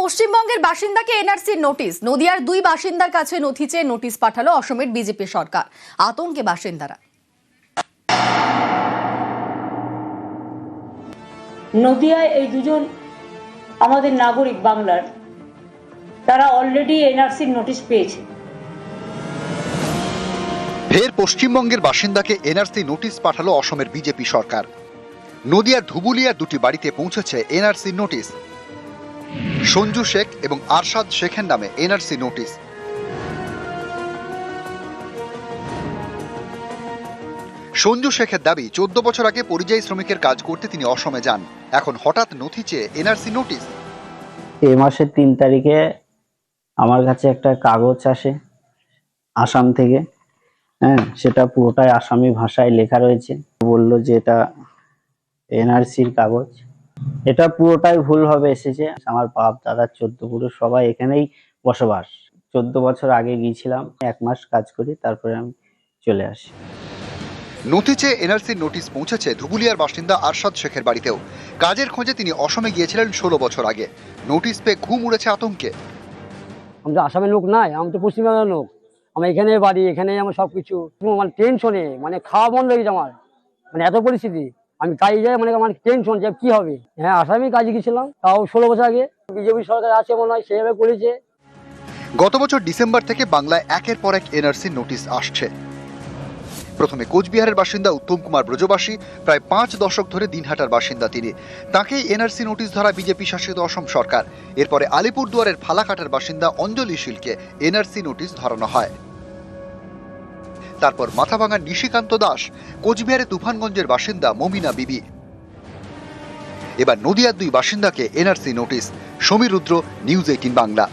পশ্চিমবঙ্গের বাসিন্দাকে এনআরসির নোটিশ নদিয়ার দুই বাসিন্দার কাছে নথি চেয়ে নোটিশ পাঠালো অসমের বিজেপি সরকার। আতঙ্কে বাসিন্দারা। নদিয়ায় এই দুজন আমাদের নাগরিক বাংলার তারা অলরেডি এনআরসির নোটিশ পেয়েছে। ফের পশ্চিমবঙ্গের বাসিন্দাকে এনআরসি নোটিশ পাঠালো অসমের বিজেপি সরকার। নদিয়ার ধুবুলিয়ার দুটি বাড়িতে পৌঁছেছে এনআরসি নোটিশ সঞ্জু শেখ এবং আরশাদ শেখের নামে এনআরসি নোটিশ। সঞ্জু শেখের দাবি, চোদ্দ বছর আগে পরিযায়ী শ্রমিকের কাজ করতে তিনি অসমে যান। এখন হঠাৎ নথি চেয়ে এনআরসি নোটিশ। এ মাসের তিন তারিখে আমার কাছে একটা কাগজ আসে আসাম থেকে। হ্যাঁ সেটা পুরোটাই আসামি ভাষায় লেখা রয়েছে। বলল যে এটা এনআরসির কাগজ। এটা পুরোটাই ভুলভাবে এসেছে। আমার বাপ দাদা চোদ্দ পুরুষ সবাই এখানেই বসবাস। চোদ্দ বছর আগে গিয়েছিলাম এক মাস কাজ করি তারপরে আমি চলে আসি। নথি চেয়ে এনআরসির নোটিশ পৌঁছেছে ধুবুলিয়ার বাসিন্দা আরশাদ শেখের বাড়িতেও। কাজের খোঁজে তিনি অসমে গিয়েছিলেন ষোলো বছর আগে। নোটিশ পেয়ে ঘুম উড়েছে আতঙ্কে। আমি তো আসামের লোক নাই আমি তো পশ্চিমবঙ্গের লোক। আমার এখানে বাড়ি এখানে আমার সব কিছু মানে টেনশনে মানে খাওয়া বন্ধ হয়ে গেছে আমার। মানে এত পরিস্থিতি। আমি কাজে যাই মানে আমার টেনশন যে কি হবে? হ্যাঁ আসামে কাজে গেছিলাম, তাও ষোলো বছর আগে। বিজেপি সরকার আছে মনে হয়, সেভাবে করেছে। গত বছর ডিসেম্বর থেকে বাংলায় একের পর এক এনআরসি নোটিশ আসছে। প্রথমে কোচবিহারের বাসিন্দা উত্তম কুমার ব্রজবাসী, প্রায় পাঁচ দশক ধরে দিনহাটার বাসিন্দা তিনি। তাকেই এনআরসি নোটিশ ধরা বিজেপি শাসিত অসম সরকার। এরপরে আলিপুরদুয়ারের ফালাকাটার বাসিন্দা অঞ্জলি শীলকে এনআরসি নোটিশ ধরানো হয়। তারপর মাথাভাঙার নিশিকান্ত দাস কোচবিহারে তুফানগঞ্জের বাসিন্দা মমিনা বিবি। এবার নদিয়ার দুই বাসিন্দাকে NRC notice. Samir Rudra, news eighteen Bangla.